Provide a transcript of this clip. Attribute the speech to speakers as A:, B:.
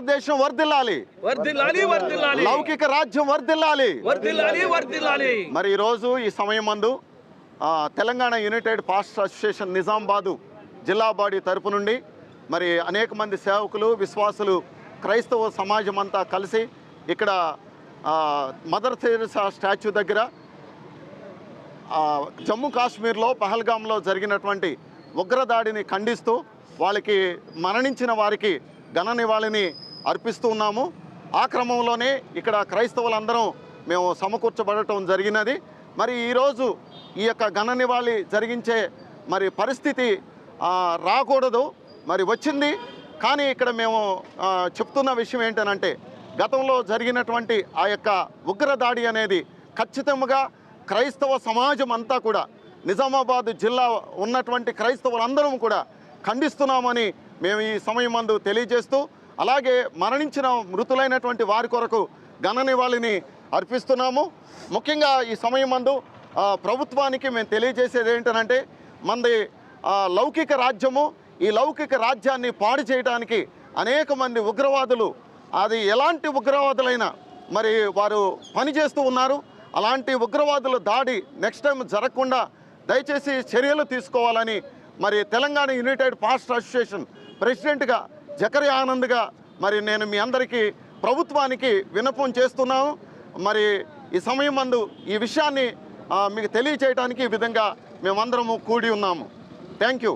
A: భారతదేశం
B: వర్దిల్లాలి వర్దిల్లాలి
A: లౌకిక రాజ్యం వర్ధిల్లాలి.
B: వర్దిల్లాలి వర్దిల్లాలి
A: మరి ఈరోజు ఈ సమయం మందు Telangana united pastor association Nizamabad జిల్లా బాడీ తరపు నుండి మరి అనేక మంది సేవకులు విశ్వాసులు క్రైస్తవ సమాజం అంతా కలిసి ఇక్కడ మదర్ తెరెసా స్టాచ్యూ దగ్గర జమ్మూ కాశ్మీర్లో పహల్గామ్లో జరిగినటువంటి ఉగ్రదాడిని ఖండిస్తూ వాళ్ళకి మరణించిన వారికి ఘన నివాళిని అర్పిస్తూ ఉన్నాము. ఆ క్రమంలోనే ఇక్కడ క్రైస్తవులందరం మేము సమకూర్చబడటం జరిగినది. మరి ఈరోజు ఈ యొక్క ఘన నివాళి జరిగించే మరి పరిస్థితి రాకూడదు. మరి వచ్చింది. కానీ ఇక్కడ మేము చెప్తున్న విషయం ఏంటనంటే గతంలో జరిగినటువంటి ఆ యొక్క ఉగ్రదాడి అనేది ఖచ్చితంగా క్రైస్తవ సమాజం అంతా కూడా నిజామాబాద్ జిల్లా ఉన్నటువంటి క్రైస్తవులందరం కూడా ఖండిస్తున్నామని మేము ఈ సమయం మందు తెలియజేస్తూ అలాగే మరణించిన మృతులైనటువంటి వారి కొరకు ఘన నివాళిని అర్పిస్తున్నాము. ముఖ్యంగా ఈ సమయం మందు ప్రభుత్వానికి మేము తెలియజేసేది ఏంటనంటే మంది లౌకిక రాజ్యము ఈ లౌకిక రాజ్యాన్ని పాడు చేయడానికి అనేక మంది ఉగ్రవాదులు అది ఎలాంటి ఉగ్రవాదులైనా మరి వారు పనిచేస్తూ ఉన్నారు. అలాంటి ఉగ్రవాదుల దాడి నెక్స్ట్ టైం జరగకుండా దయచేసి చర్యలు తీసుకోవాలని మరి తెలంగాణ యునైటెడ్ పాస్ట్ అసోసియేషన్ ప్రెసిడెంట్గా జకరి ఆనంద్గా మరి నేను మీ అందరికీ ప్రభుత్వానికి విన్నపం చేస్తున్నాను. మరి ఈ సమయం మందు ఈ విషయాన్ని మీకు తెలియచేయడానికి ఈ విధంగా మేమందరము కూడి ఉన్నాము. Thank you